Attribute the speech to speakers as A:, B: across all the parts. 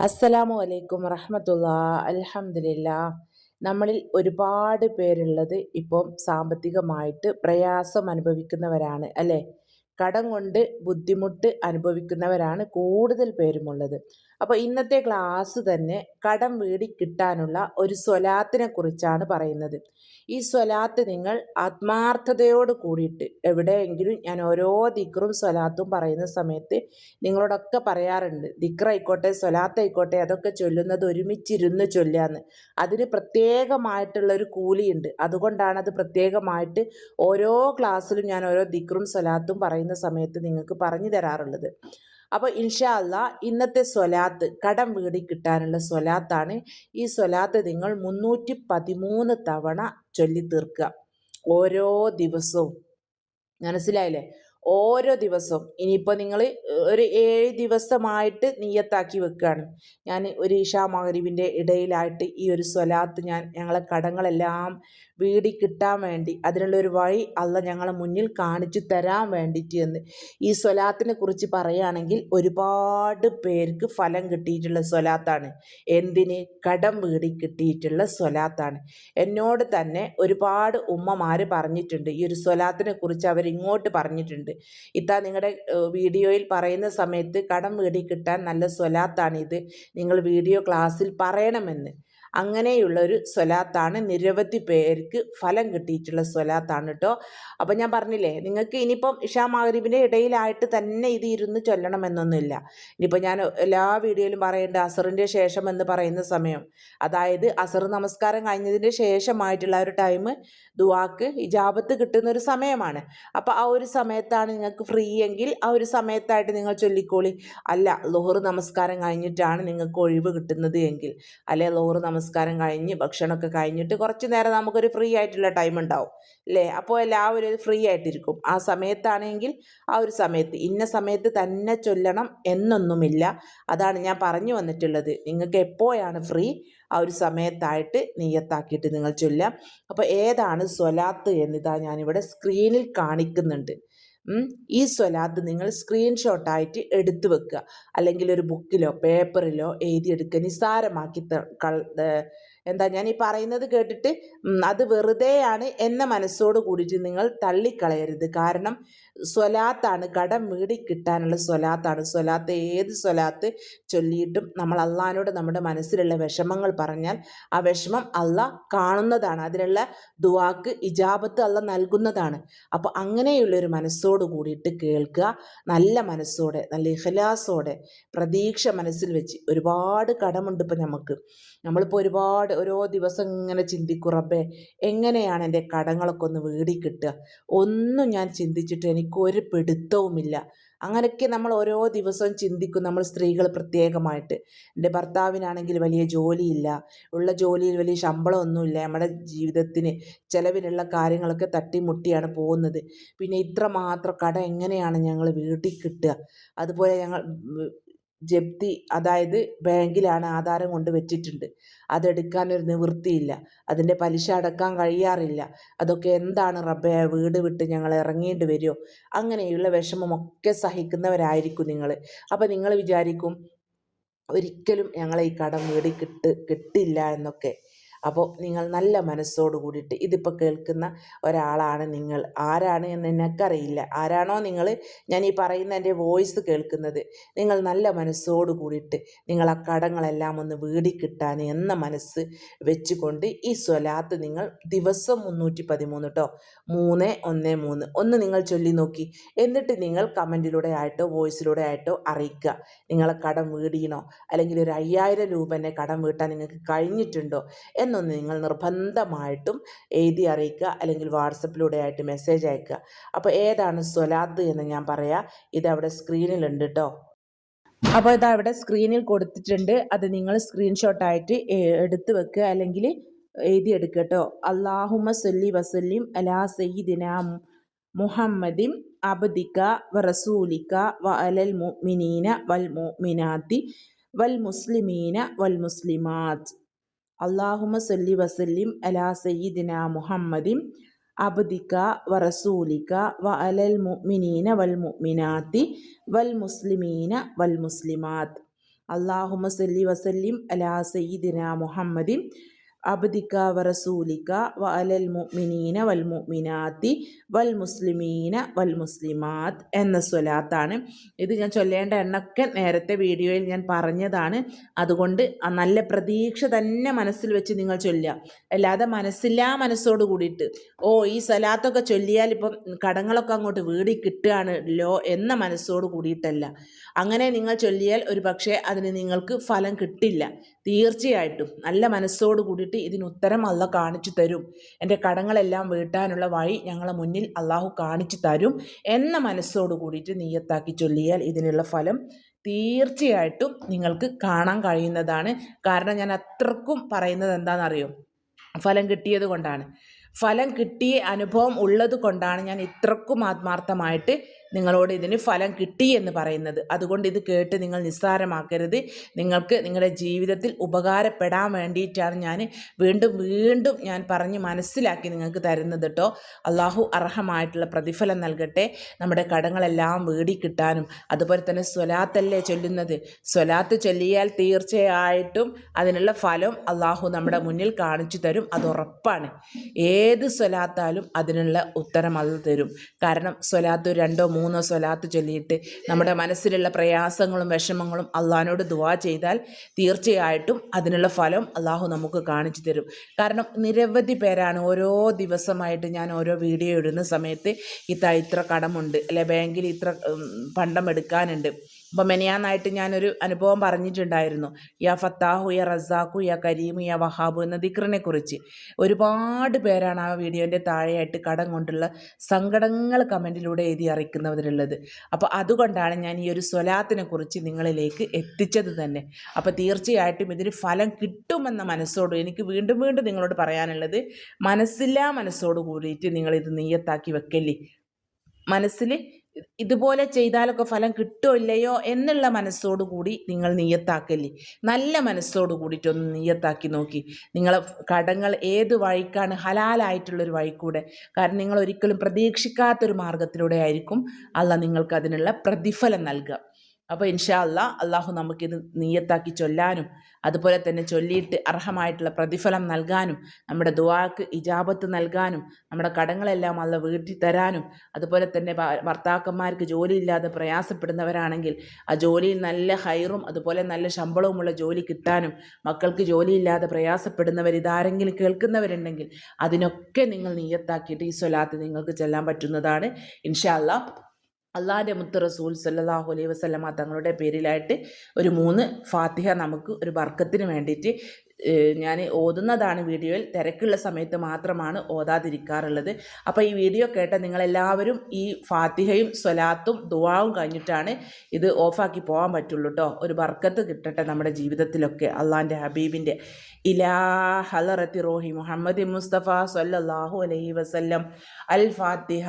A: അസ്സലാമു അലൈക്കും വറഹമത്തുള്ള. അലഹമില്ല നമ്മളിൽ ഒരുപാട് പേരുള്ളത് ഇപ്പം സാമ്പത്തികമായിട്ട് പ്രയാസം അനുഭവിക്കുന്നവരാണ് അല്ലേ? കടം കൊണ്ട് ബുദ്ധിമുട്ട് അനുഭവിക്കുന്നവരാണ് കൂടുതൽ പേരുമുള്ളത്. അപ്പോൾ ഇന്നത്തെ ക്ലാസ് തന്നെ കടം വീടി കിട്ടാനുള്ള ഒരു സ്വലാത്തിനെ കുറിച്ചാണ് പറയുന്നത്. ഈ സ്വലാത്ത് നിങ്ങൾ ആത്മാർത്ഥതയോട് കൂടിയിട്ട് എവിടെയെങ്കിലും ഞാൻ ഓരോ ദിക്റും സ്വലാത്തും പറയുന്ന സമയത്ത് നിങ്ങളോടൊക്കെ പറയാറുണ്ട്. ദിക്റായിക്കോട്ടെ സ്വലാത്തായിക്കോട്ടെ അതൊക്കെ ചൊല്ലുന്നത് ഒരുമിച്ചിരുന്ന് ചൊല്ലാന്ന്. അതിന് പ്രത്യേകമായിട്ടുള്ള ഒരു കൂലിയുണ്ട്. അതുകൊണ്ടാണ് അത് പ്രത്യേകമായിട്ട് ഓരോ ക്ലാസ്സിലും ഞാൻ ഓരോ ദിക്റും സ്വലാത്തും പറയുന്ന സമയത്ത് നിങ്ങൾക്ക് പറഞ്ഞു തരാറുള്ളത്. അപ്പോൾ ഇൻഷാ അല്ല ഇന്നത്തെ സ്വലാത്ത് കടം വീടി കിട്ടാനുള്ള സ്വലാത്താണ്. ഈ സ്വലാത്ത് നിങ്ങൾ മുന്നൂറ്റി പതിമൂന്ന് തവണ ചൊല്ലി തീർക്കുക ഓരോ ദിവസവും. മനസ്സിലായില്ലേ? ഓരോ ദിവസവും. ഇനിയിപ്പോൾ നിങ്ങൾ ഒരു ഏഴ് ദിവസമായിട്ട് നീയത്താക്കി വെക്കുകയാണ് ഞാൻ ഒരു ഇഷാ മഹരീബിന്റെ ഇടയിലായിട്ട് ഈ ഒരു സ്വലാത്ത് ഞാൻ ഞങ്ങളെ കടങ്ങളെല്ലാം വീടി കിട്ടാൻ വേണ്ടി അതിനുള്ളൊരു വഴി അല്ല ഞങ്ങളെ മുന്നിൽ കാണിച്ചു തരാൻ വേണ്ടിയിട്ട് എന്ന്. ഈ സ്വലാത്തിനെ കുറിച്ച് പറയുകയാണെങ്കിൽ ഒരുപാട് പേർക്ക് ഫലം കിട്ടിയിട്ടുള്ള സ്വലാത്താണ്. എന്തിന്? കടം വീടി കിട്ടിയിട്ടുള്ള സ്വലാത്താണ്. എന്നോട് തന്നെ ഒരുപാട് ഉമ്മമാർ പറഞ്ഞിട്ടുണ്ട്. ഈ ഒരു സ്വലാത്തിനെ കുറിച്ച് അവർ ഇങ്ങോട്ട് പറഞ്ഞിട്ടുണ്ട്. ഇത്താ നിങ്ങളുടെ വീഡിയോയിൽ പറയുന്ന സമയത്ത് കടം വീടി കിട്ടാൻ നല്ല സ്വലാത്താണിത്. നിങ്ങൾ വീഡിയോ ക്ലാസ്സിൽ പറയണമെന്ന്. അങ്ങനെയുള്ള ഒരു സ്വലാത്താണ് നിരവധി പേർക്ക് ഫലം കിട്ടിയിട്ടുള്ള സ്വലാത്താണ് കേട്ടോ അപ്പം ഞാൻ പറഞ്ഞില്ലേ നിങ്ങൾക്ക് ഇനിയിപ്പം ഇഷാ മാഗരീബിന്റെ ഇടയിലായിട്ട് തന്നെ ഇത് ഇരുന്ന് ചൊല്ലണമെന്നൊന്നുമില്ല. ഇനിയിപ്പോൾ ഞാൻ എല്ലാ വീഡിയോയിലും പറയേണ്ട അസറിന്റെ ശേഷം എന്ന് പറയുന്ന സമയം. അതായത് അസർ നമസ്കാരം കഴിഞ്ഞതിന്റെ ശേഷമായിട്ടുള്ള ഒരു ടൈം ദുവാക്ക് ഇജാബത്ത് കിട്ടുന്ന ഒരു സമയമാണ്. അപ്പോൾ ആ ഒരു സമയത്താണ് നിങ്ങൾക്ക് ഫ്രീ എങ്കിൽ ആ ഒരു സമയത്തായിട്ട് നിങ്ങൾ ചൊല്ലിക്കോളി. അല്ല ലോഹർ നമസ്കാരം കഴിഞ്ഞിട്ടാണ് നിങ്ങൾക്ക് ഒഴിവ് കിട്ടുന്നത് എങ്കിൽ. അല്ലെ ലോഹർ നമസ്കാരം കഴിഞ്ഞ് ഭക്ഷണമൊക്കെ കഴിഞ്ഞിട്ട് കുറച്ച് നേരം നമുക്കൊരു ഫ്രീ ആയിട്ടുള്ള ടൈം ഉണ്ടാവും അല്ലേ അപ്പോൾ എല്ലാവരും ഫ്രീ ആയിട്ടിരിക്കും. ആ സമയത്താണെങ്കിൽ ആ ഒരു സമയത്ത് ഇന്ന സമയത്ത് തന്നെ ചൊല്ലണം എന്നൊന്നുമില്ല. അതാണ് ഞാൻ പറഞ്ഞു വന്നിട്ടുള്ളത്. നിങ്ങൾക്ക് എപ്പോഴാണ് ഫ്രീ ആ ഒരു സമയത്തായിട്ട് നെയ്യത്താക്കിയിട്ട് നിങ്ങൾ ചൊല്ലാം അപ്പോൾ ഏതാണ് സ്വലാത്ത് എന്നിതാ ഞാനിവിടെ സ്ക്രീനിൽ കാണിക്കുന്നുണ്ട്. ഈ സ്വലാത്ത് നിങ്ങൾ സ്ക്രീൻഷോട്ടായിട്ട് എടുത്തു വെക്കുക. അല്ലെങ്കിൽ ഒരു ബുക്കിലോ പേപ്പറിലോ എഴുതിയെടുക്കുക. നിസ്സാരമാക്കി എന്താ ഞാൻ ഈ പറയുന്നത് കേട്ടിട്ട് അത് വെറുതെയാണ് എന്ന മനസ്സോട് കൂടിയിട്ട് നിങ്ങൾ തള്ളിക്കളയരുത്. കാരണം സ്വലാത്താണ് കടം വീടി കിട്ടാനുള്ള സ്വലാത്താണ്. സ്വലാത്ത് ഏത് സ്വലാത്ത് ചൊല്ലിയിട്ടും നമ്മൾ അള്ളഹാനോട് നമ്മുടെ മനസ്സിലുള്ള വിഷമങ്ങൾ പറഞ്ഞാൽ ആ വിഷമം അല്ല കാണുന്നതാണ്. അതിനുള്ള ദുവാക്ക് ഇജാബത്ത് അല്ല നൽകുന്നതാണ്. അപ്പോൾ അങ്ങനെയുള്ളൊരു മനസ്സോട് കൂടിയിട്ട് കേൾക്കുക നല്ല മനസ്സോടെ നല്ല ഇഹലാസോടെ പ്രതീക്ഷ മനസ്സിൽ വെച്ച് ഒരുപാട് കടമുണ്ട് ഇപ്പം നമുക്ക് നമ്മളിപ്പോൾ ഒരുപാട് ഓരോ ദിവസം ഇങ്ങനെ ചിന്തിക്കും റബ്ബേ എങ്ങനെയാണ് എന്റെ കടങ്ങളൊക്കെ ഒന്ന് വീടി കിട്ടുക ഒന്നും ഞാൻ ചിന്തിച്ചിട്ട് എനിക്കൊരു പിടുത്തവുമില്ല. അങ്ങനെയൊക്കെ നമ്മൾ ഓരോ ദിവസവും ചിന്തിക്കും നമ്മൾ സ്ത്രീകൾ പ്രത്യേകമായിട്ട്. എന്റെ ഭർത്താവിനാണെങ്കിൽ വലിയ ജോലിയില്ല. ഉള്ള ജോലിയിൽ വലിയ ശമ്പളമൊന്നുമില്ല. നമ്മുടെ ജീവിതത്തിന് ചിലവിനുള്ള കാര്യങ്ങളൊക്കെ തട്ടിമുട്ടിയാണ് പോകുന്നത്. പിന്നെ ഇത്രമാത്രം കട എങ്ങനെയാണ് ഞങ്ങൾ വീട്ടിൽ കിട്ടുക അതുപോലെ ഞങ്ങൾ ജപ്തി അതായത് ബാങ്കിലാണ് ആധാരം കൊണ്ട് വെച്ചിട്ടുണ്ട്. അതെടുക്കാൻ ഒരു നിവൃത്തിയില്ല. അതിന്റെ പലിശ അടക്കാൻ കഴിയാറില്ല. അതൊക്കെ എന്താണ് റബ്ബെ? വീട് വിട്ട് ഞങ്ങൾ ഇറങ്ങേണ്ടി വരുമോ? അങ്ങനെയുള്ള വിഷമമൊക്കെ സഹിക്കുന്നവരായിരിക്കും നിങ്ങൾ. അപ്പോൾ നിങ്ങൾ വിചാരിക്കും ഒരിക്കലും ഞങ്ങളെ ഈ കടം വീട് കിട്ട് കിട്ടില്ല എന്നൊക്കെ. അപ്പോൾ നിങ്ങൾ നല്ല മനസ്സോട് കൂടിയിട്ട് ഇതിപ്പോൾ കേൾക്കുന്ന ഒരാളാണ് നിങ്ങൾ. ആരാണ് എന്ന് എനിക്കറിയില്ല ആരാണോ നിങ്ങൾ ഞാൻ ഈ പറയുന്ന എന്റെ വോയിസ് കേൾക്കുന്നത്. നിങ്ങൾ നല്ല മനസ്സോട് കൂടിയിട്ട് നിങ്ങൾ ആ കടങ്ങളെല്ലാം ഒന്ന് വീടിക്കിട്ടാൻ എന്ന മനസ്സ് വെച്ചുകൊണ്ട് ഈ സ്വലാത്ത് നിങ്ങൾ ദിവസം മുന്നൂറ്റി പതിമൂന്ന് കേട്ടോ മൂന്ന് ഒന്ന് മൂന്ന്. ഒന്ന് നിങ്ങൾ ചൊല്ലി നോക്കി. എന്നിട്ട് നിങ്ങൾ കമന്റിലൂടെ ആയിട്ടോ വോയിസിലൂടെ ആയിട്ടോ അറിയിക്കുക. നിങ്ങളെ കടം വീടിയണോ? അല്ലെങ്കിൽ ഒരു അയ്യായിരം രൂപ കടം വീട്ടാൻ നിങ്ങൾക്ക് കഴിഞ്ഞിട്ടുണ്ടോ? എന്ന് എന്നൊന്ന് നിങ്ങൾ നിർബന്ധമായിട്ടും എഴുതി അറിയിക്കുക അല്ലെങ്കിൽ വാട്സപ്പിലൂടെ ആയിട്ട് മെസ്സേജ് അയക്കുക. അപ്പോൾ ഏതാണ് സ്വലാത്ത് എന്ന് ഞാൻ പറയാം. ഇതവിടെ സ്ക്രീനിലുണ്ട് കേട്ടോ അപ്പോൾ ഇത് അവിടെ സ്ക്രീനിൽ കൊടുത്തിട്ടുണ്ട്. അത് നിങ്ങൾ സ്ക്രീൻഷോട്ട് ആയിട്ട് എടുത്തു വെക്കുക അല്ലെങ്കിൽ എഴുതിയെടുക്കുക കേട്ടോ അള്ളാഹുമ സല്ലി വസല്ലിം അലാ സയ്യിദിന മുഹമ്മദിം അബ്ദിക വറസൂലിക വ അലൽ മുഅ്മിനീന വൽ മുഅ്മിനാത്തി വൽ മുസ്ലിമീന വൽ മുസ്ലിമാത്ത് അള്ളാഹുമ സല്ലി വസല്ലിം അലാ സയ്യിദിന മുഹമ്മദിൻ അബ്ദിക വറസൂലിക വ അലൽ മുഅ്മിനീന വൽ മുഅ്മിനാത്തി വൽ മുസ്ലിമീന വൽ മുസ്ലിമാത്ത്. അള്ളാഹുമ സല്ലി വസല്ലിം അലാ സയ്യിദിന മുഹമ്മദിൻ അബ്ദിക വറസൂലിക വ അലൽ മുഅ്മിനീന വൽ മുഅ്മിനാത്തി വൽ മുസ്ലിമീന വൽ മുസ്ലിമാത്ത് എന്ന സ്വലാത്താണ്. ഇത് ഞാൻ ചൊല്ലേണ്ട എണ്ണൊക്കെ നേരത്തെ വീഡിയോയിൽ ഞാൻ പറഞ്ഞതാണ്. അതുകൊണ്ട് നല്ല പ്രതീക്ഷ തന്നെ മനസ്സിൽ വെച്ച് നിങ്ങൾ ചൊല്ലുക. അല്ലാതെ മനസ്സില്ലാ മനസ്സോട് കൂടിയിട്ട് ഓ ഈ സ്വലാത്തൊക്കെ ചൊല്ലിയാൽ ഇപ്പം കടങ്ങളൊക്കെ അങ്ങോട്ട് വീടി കിട്ടുകയാണ് ലോ എന്ന മനസ്സോട് കൂടിയിട്ടല്ല. അങ്ങനെ നിങ്ങൾ ചൊല്ലിയാൽ ഒരു പക്ഷേ അതിന് നിങ്ങൾക്ക് ഫലം കിട്ടില്ല. തീർച്ചയായിട്ടും നല്ല മനസ്സോട് കൂടിയിട്ട് ഇതിന് ഉത്തരം അല്ല കാണിച്ചു തരും. എന്റെ കടങ്ങളെല്ലാം വീട്ടാനുള്ള വഴി ഞങ്ങളെ മുന്നിൽ അള്ളാഹു കാണിച്ചു തരും എന്ന മനസ്സോട് കൂടിയിട്ട് നീയത്താക്കി ചൊല്ലിയാൽ ഇതിനുള്ള ഫലം തീർച്ചയായിട്ടും നിങ്ങൾക്ക് കാണാൻ കഴിയുന്നതാണ്. കാരണം ഞാൻ അത്രക്കും പറയുന്നത് എന്താണെന്നറിയോ? ഫലം കിട്ടിയത് കൊണ്ടാണ്. ഫലം കിട്ടിയ അനുഭവം ഉള്ളത് കൊണ്ടാണ് ഞാൻ ഇത്രക്കും ആത്മാർത്ഥമായിട്ട് നിങ്ങളോട് ഇതിന് ഫലം കിട്ടി എന്ന് പറയുന്നത്. അതുകൊണ്ട് ഇത് കേട്ട് നിങ്ങൾ നിസ്സാരമാക്കരുത്. നിങ്ങൾക്ക് നിങ്ങളുടെ ജീവിതത്തിൽ ഉപകാരപ്പെടാൻ വേണ്ടിയിട്ടാണ് ഞാൻ വീണ്ടും വീണ്ടും ഞാൻ പറഞ്ഞ് മനസ്സിലാക്കി നിങ്ങൾക്ക് തരുന്നത് കേട്ടോ അള്ളാഹു അർഹമായിട്ടുള്ള പ്രതിഫലം നൽകട്ടെ. നമ്മുടെ കടങ്ങളെല്ലാം വീടി കിട്ടാനും. അതുപോലെ തന്നെ സ്വലാത്തല്ലേ ചൊല്ലുന്നത്? സ്വലാത്ത് ചൊല്ലിയാൽ തീർച്ചയായിട്ടും അതിനുള്ള ഫലം അള്ളാഹു നമ്മുടെ മുന്നിൽ കാണിച്ചു തരും. അത് ഉറപ്പാണ്. ഏത് സ്വലാത്താലും അതിനുള്ള ഉത്തരം അത് തരും. കാരണം സ്വലാത്ത് രണ്ടോ മൂന്നോ സ്വലാത്ത് ചൊല്ലിയിട്ട് നമ്മുടെ മനസ്സിലുള്ള പ്രയാസങ്ങളും വിഷമങ്ങളും അള്ളഹാനോട് ദുവാ ചെയ്താൽ തീർച്ചയായിട്ടും അതിനുള്ള ഫലം അള്ളാഹു നമുക്ക് കാണിച്ചു തരും. കാരണം നിരവധി പേരാണ് ഓരോ ദിവസമായിട്ട് ഞാൻ ഓരോ വീഡിയോ ഇടുന്ന സമയത്ത് ഇത്ര ഇത്ര കടമുണ്ട് അല്ലെ ബാങ്കിൽ ഇത്ര പണ്ടം എടുക്കാനുണ്ട്. അപ്പോൾ മെനിയാന്നായിട്ട് ഞാനൊരു അനുഭവം പറഞ്ഞിട്ടുണ്ടായിരുന്നു. യാ ഫത്താഹു യാ റസാഖു യാ കരീമു യാ വഹാബു എന്ന ദിക്റിനെ കുറിച്ച് ഒരുപാട് പേരാണ് ആ വീഡിയോന്റെ താഴെയായിട്ട് കടം കൊണ്ടുള്ള സങ്കടങ്ങൾ കമന്റിലൂടെ എഴുതി അറിയിക്കുന്നവരുള്ളത് അപ്പോൾ അതുകൊണ്ടാണ് ഞാൻ ഈ ഒരു സ്വലാത്തിനെ കുറിച്ച് നിങ്ങളിലേക്ക് എത്തിച്ചത് തന്നെ. അപ്പോൾ തീർച്ചയായിട്ടും ഇതിന് ഫലം കിട്ടുമെന്ന മനസ്സോട് എനിക്ക് വീണ്ടും വീണ്ടും നിങ്ങളോട് പറയാനുള്ളത് മനസ്സില്ലാ മനസ്സോട് കൂടിയിട്ട് നിങ്ങളിത് നീയത്താക്കി വെക്കല്ലേ? മനസ്സിൽ ഇതുപോലെ ചെയ്താലൊക്കെ ഫലം കിട്ടോ ഇല്ലയോ എന്നുള്ള മനസ്സോടു കൂടി നിങ്ങൾ നീയത്താക്കല്ലേ? നല്ല മനസ്സോടു കൂടിയിട്ടൊന്ന് നീയത്താക്കി നോക്കി. നിങ്ങളെ കടങ്ങൾ ഏത് വഴിക്കാണ് ഹലാലായിട്ടുള്ളൊരു വഴിക്കൂടെ? കാരണം നിങ്ങൾ ഒരിക്കലും പ്രതീക്ഷിക്കാത്തൊരു മാർഗത്തിലൂടെ ആയിരിക്കും അല്ല നിങ്ങൾക്ക് അതിനുള്ള പ്രതിഫലം നൽകുക അപ്പോൾ ഇൻഷാ അല്ല അള്ളാഹു നമുക്കിത് നീയത്താക്കി ചൊല്ലാനും അതുപോലെ തന്നെ ചൊല്ലിയിട്ട് അർഹമായിട്ടുള്ള പ്രതിഫലം നൽകാനും നമ്മുടെ ദുവാക്ക് ഇജാബത്ത് നൽകാനും നമ്മുടെ കടങ്ങളെല്ലാം അല്ല വീട്ടി തരാനും അതുപോലെ തന്നെ ഭർത്താക്കന്മാർക്ക് ജോലിയില്ലാതെ പ്രയാസപ്പെടുന്നവരാണെങ്കിൽ ആ ജോലിയിൽ നല്ല ഹൈറും അതുപോലെ നല്ല ശമ്പളവുമുള്ള ജോലി കിട്ടാനും മക്കൾക്ക് ജോലിയില്ലാതെ പ്രയാസപ്പെടുന്നവർ ഇതാരെങ്കിലും കേൾക്കുന്നവരുണ്ടെങ്കിൽ അതിനൊക്കെ നിങ്ങൾ നീയത്താക്കിയിട്ട് ഈ സ്വലാത്ത് നിങ്ങൾക്ക് ചെല്ലാൻ പറ്റുന്നതാണ്. ഇൻഷാ അല്ലാ അള്ളാഹിന്റെ മുത്ത് റസൂൽ സല്ലാഹു അലൈഹി വസ്ലമ തങ്ങളുടെ പേരിലായിട്ട് ഒരു മൂന്ന് ഫാത്തിഹ നമുക്ക് ഒരു ബർക്കത്തിന് വേണ്ടിയിട്ട് ഞാൻ ഓതുന്നതാണ് വീഡിയോയിൽ. തിരക്കുള്ള സമയത്ത് മാത്രമാണ് ഓതാതിരിക്കാറുള്ളത്. അപ്പോൾ ഈ വീഡിയോ കേട്ട നിങ്ങളെല്ലാവരും ഈ ഫാത്തിഹയും സ്വലാത്തും ദുവാവും കഴിഞ്ഞിട്ടാണ് ഇത് ഓഫാക്കി പോകാൻ പറ്റുള്ളൂ കേട്ടോ ഒരു ബർക്കത്ത് കിട്ടട്ടെ നമ്മുടെ ജീവിതത്തിലൊക്കെ. അള്ളാഹിന്റെ ഹബീബിന്റെ ഇലാ ഹലറത്തി റോഹി മുഹമ്മദ് മുസ്തഫ സല്ലാഹു അലൈഹി വസല്ലം അൽ ഫാത്തിഹ.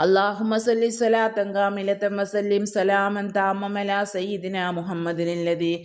A: اللهم صل صلاة كاملة وسلم سلاما تاما على سيدنا محمد الذي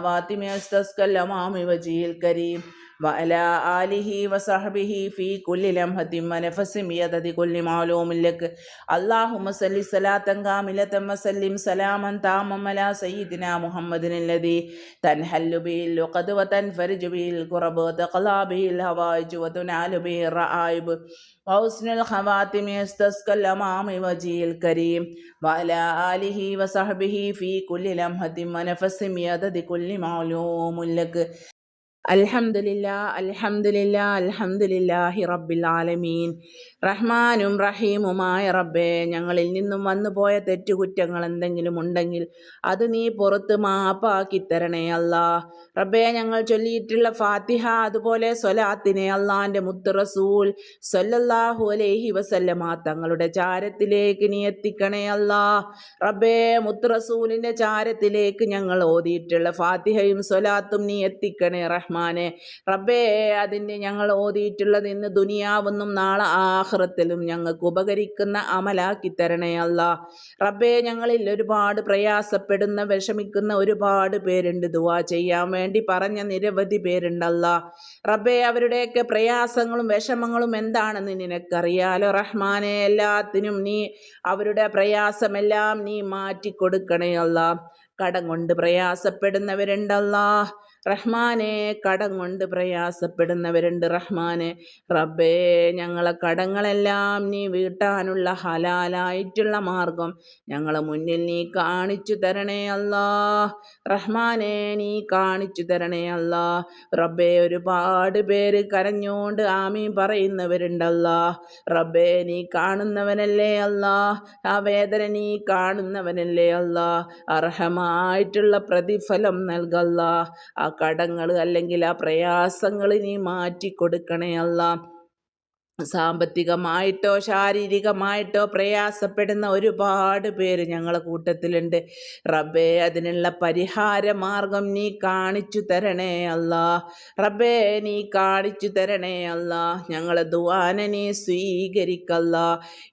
A: वाति में अस्तस्कलमामिव जील करीम وعلى آله وصحبه في كل لمحة ونفس بيدد كل معلوم لك اللهم صل صلاة كاملة وسلم سلاما تاما على سيدنا محمد الذي تنحل به اللقد وتنفرج به الكرب وتقلى به الهوائج وتنال به الرائب وحسن الخواتم يستسقى الأمام وجه الكريم وعلى آله وصحبه في كل لمحة ونفس بيدد كل معلوم لك അൽഹംദുലില്ലാ അൽഹംദുലില്ലാ അൽഹംദുലില്ലാഹി റബ്ബിൽ ആലമീൻ. റഹ്മാനും റഹീമുമായ റബ്ബേ ഞങ്ങളിൽ നിന്നും വന്നുപോയ തെറ്റുകുറ്റങ്ങൾ എന്തെങ്കിലും ഉണ്ടെങ്കിൽ അത് നീ പുറത്ത് മാപ്പാക്കി തരണേ അല്ലാ. റബ്ബേ ഞങ്ങൾ ചൊല്ലിയിട്ടുള്ള ഫാത്തിഹ അതുപോലെ സൊലാത്തിനെ അള്ളാന്റെ മുത്ത് റസൂൽ സല്ലല്ലാഹു അലൈഹി വസല്ലമ തങ്ങളുടെ ചാരത്തിലേക്ക് നീ എത്തിക്കണേ അല്ലാ. റബ്ബേ മുത്ത് റസൂലിന്റെ ചാരത്തിലേക്ക് ഞങ്ങൾ ഓതിയിട്ടുള്ള ഫാത്തിഹയും സൊലാത്തും നീ എത്തിക്കണേ റഹ്മാനെ. റബ്ബേ അതിന്റെ ഞങ്ങൾ ഓതിയിട്ടുള്ളത് ഇന്ന് ദുനിയാവെന്നും നാളെ ആഹ്റത്തിലും ഞങ്ങൾക്ക് ഉപകരിക്കുന്ന അമലാക്കി തരണേ അല്ല. റബ്ബേ ഞങ്ങളിൽ ഒരുപാട് പ്രയാസപ്പെടുന്ന വിഷമിക്കുന്ന ഒരുപാട് പേരുണ്ട്. ദുവാ ചെയ്യാൻ വേണ്ടി പറഞ്ഞ നിരവധി പേരുണ്ടല്ല റബ്ബേ അവരുടെയൊക്കെ പ്രയാസങ്ങളും വിഷമങ്ങളും എന്താണെന്ന് നിനക്കറിയാലോ? റഹ്മാനെ എല്ലാത്തിനും നീ അവരുടെ പ്രയാസമെല്ലാം നീ മാറ്റി കൊടുക്കണേ അല്ല. കടം കൊണ്ട് പ്രയാസപ്പെടുന്നവരുണ്ടല്ലാ. റഹ്മാനെ കടം കൊണ്ട് പ്രയാസപ്പെടുന്നവരുണ്ട് റഹ്മാനെ. റബ്ബേ ഞങ്ങളെ കടങ്ങളെല്ലാം നീ വീട്ടാനുള്ള ഹലാലായിട്ടുള്ള മാർഗം ഞങ്ങളെ മുന്നിൽ നീ കാണിച്ചു തരണേ അല്ലാ. റഹ്മാനെ നീ കാണിച്ചു തരണേ അല്ലാ. റബ്ബേ ഒരുപാട് പേര് കരഞ്ഞോണ്ട് ആമീ പറയുന്നവരുണ്ടല്ലാ. റബ്ബേ നീ കാണുന്നവനല്ലേ അല്ലാ. ആ വേദന നീ കാണുന്നവനല്ലേ അല്ലാ. അർഹമായിട്ടുള്ള പ്രതിഫലം നൽകല്ല ആ കടങ്ങൾ അല്ലെങ്കിൽ ആ പ്രയാസങ്ങൾ നീ മാറ്റി കൊടുക്കണേ അല്ല സാമ്പത്തികമായിട്ടോ ശാരീരികമായിട്ടോ പ്രയാസപ്പെടുന്ന ഒരുപാട് പേര് ഞങ്ങളെ കൂട്ടത്തിലുണ്ട്. റബ്ബേ അതിനുള്ള പരിഹാര മാർഗം നീ കാണിച്ചു തരണേ അല്ല. റബ്ബേ നീ കാണിച്ചു തരണേ അല്ല. ഞങ്ങളെ ദുവാന നീ സ്വീകരിക്കല്ല.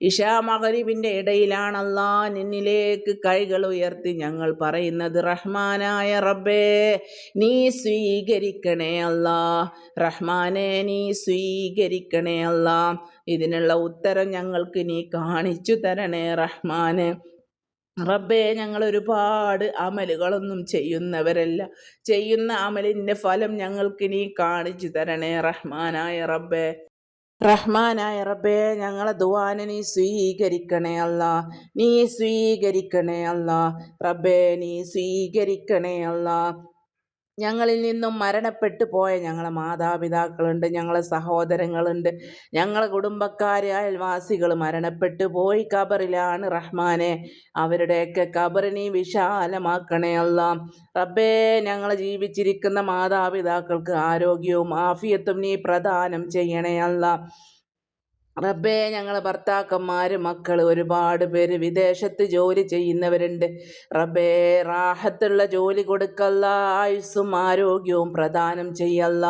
A: ഇഷാ മകരിവിന്റെ ഇടയിലാണല്ല നിന്നിലേക്ക് കൈകൾ ഉയർത്തി ഞങ്ങൾ പറയുന്നത്. റഹ്മാനായ റബ്ബേ നീ സ്വീകരിക്കണേ അല്ല. റഹ്മാനെ നീ സ്വീകരിക്കണേ അല്ല. ഇതിനുള്ള ഉത്തരം ഞങ്ങൾക്ക് നീ കാണിച്ചു തരണേ റഹ്മാന്. റബ്ബേ ഞങ്ങൾ ഒരുപാട് അമലുകളൊന്നും ചെയ്യുന്നവരല്ല. ചെയ്യുന്ന അമലിന്റെ ഫലം ഞങ്ങൾക്ക് നീ കാണിച്ചു തരണേ റഹ്മാനായ റബ്ബേ. റഹ്മാനായ റബ്ബേ ഞങ്ങളെ ദുവാനെ നീ സ്വീകരിക്കണേ അല്ല. നീ സ്വീകരിക്കണേ അല്ല. റബ്ബേ നീ സ്വീകരിക്കണേ അല്ല. ഞങ്ങളിൽ നിന്നും മരണപ്പെട്ടു പോയ ഞങ്ങളെ മാതാപിതാക്കളുണ്ട് ഞങ്ങളെ സഹോദരങ്ങളുണ്ട്. ഞങ്ങളെ കുടുംബക്കാരെ അയൽവാസികൾ മരണപ്പെട്ടു പോയി കബറിലാണ് റഹ്മാനെ. അവരുടെയൊക്കെ കബറിനെ വിശാലമാക്കണേ അല്ല. റബ്ബേ ഞങ്ങൾ ജീവിച്ചിരിക്കുന്ന മാതാപിതാക്കൾക്ക് ആരോഗ്യവും ആഫിയത്തും നീ പ്രദാനം ചെയ്യണേ അല്ല. റബ്ബേ ഞങ്ങളെ ഭർത്താക്കന്മാർ മക്കൾ ഒരുപാട് പേര് വിദേശത്ത് ജോലി ചെയ്യുന്നവരുണ്ട്. റബ്ബേ റാഹത്തുള്ള ജോലി കൊടുക്കല്ല ആയുസ്സും ആരോഗ്യവും പ്രദാനം ചെയ്യല്ല.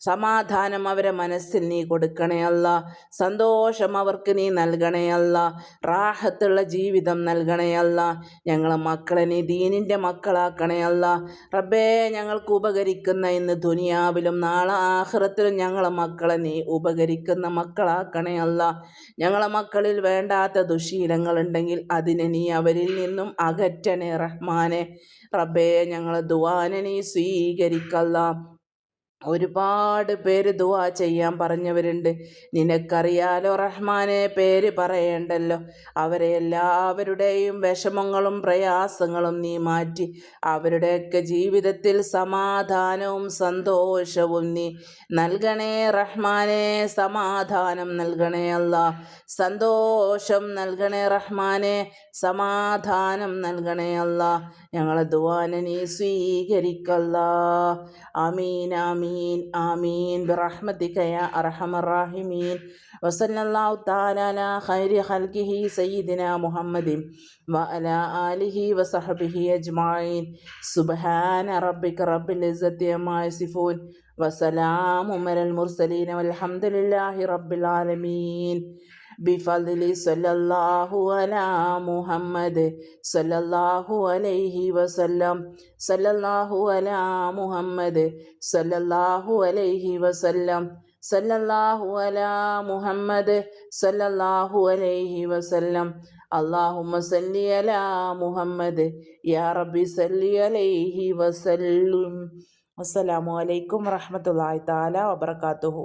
A: സമാധാനം അവരെ മനസ്സിൽ നീ കൊടുക്കണേ അല്ല. സന്തോഷം അവർക്ക് നീ നൽകണേ അല്ല. റാഹത്തുള്ള ജീവിതം നൽകണേ അല്ല. ഞങ്ങളെ മക്കളെ നീ ദീനിന്റെ മക്കളാക്കണേ അല്ല. റബ്ബേ ഞങ്ങൾക്ക് ഉപകരിക്കുന്ന ഇന്ന് ദുനിയാവിലും നാളെ ആഹ്റത്തിലും ഞങ്ങളെ മക്കളെ നീ ഉപകരിക്കുന്ന മക്കളാക്കണേ അല്ല. ഞങ്ങളെ മക്കളിൽ വേണ്ടാത്ത ദുശീലങ്ങൾ ഉണ്ടെങ്കിൽ അതിനെ നീ അവരിൽ നിന്നും അകറ്റണേ റഹ്മാനെ. റബ്ബേ ഞങ്ങളെ ദുവാനെ നീ സ്വീകരിക്കല്ല. ഒരുപാട് പേര് ദുവാ ചെയ്യാൻ പറഞ്ഞവരുണ്ട്. നിനക്കറിയാലോ റഹ്മാനെ പേര് പറയേണ്ടല്ലോ. അവരെ എല്ലാവരുടെയും വിഷമങ്ങളും പ്രയാസങ്ങളും നീ മാറ്റി. അവരുടെയൊക്കെ ജീവിതത്തിൽ സമാധാനവും സന്തോഷവും നീ നൽകണേ റഹ്മാനെ. സമാധാനം നൽകണേ അല്ല. സന്തോഷം നൽകണേ റഹ്മാനെ. സമാധാനം നൽകണേ അല്ല. ഞങ്ങളെ ദുവാനെ നീ സ്വീകരിക്കല്ല. ആമീൻ ആമീൻ ആമീൻ. ബിറഹ്മതിക യാ അർഹമർ റാഹിമീൻ വസല്ലല്ലാഹു തആല അലാ ഖൈരി ഖൽഖിഹി സയ്യിദിന മുഹമ്മദിൻ വഅല ആലിഹി വസഹബിഹി അജ്മഈൻ. സുബ്ഹാന റബ്ബിക റബ്ബിൽ ഇസ്സത്തി അമ്മാ യസിഫൂൻ. വസലാമുൻ അലൽ മുർസലീൻ വൽഹംദുലില്ലാഹി റബ്ബിൽ ആലമീൻ. ബിഫലി സൊല്ലാഹു അല മുഹമ്മദ് സൊല്ലാഹു അലൈഹി വസല്ലം സൊല്ലാഹു അല മുഹമ്മദ് സൊല്ലാഹു അലൈഹി വസല്ലം സല്ലല്ലാഹു അല മുഹമ്മദ് സല്ലല്ലാഹു അലൈഹി വസല്ലം. അള്ളാഹുമ്മ സല്ലി അല മുഹമ്മദ് യാ റബ്ബി സല്ലി അലൈഹി വസല്ലും. അസ്സലാമു അലൈക്കും വറഹമത്തല്ലാഹി താല വബർക്കാത്തുഹു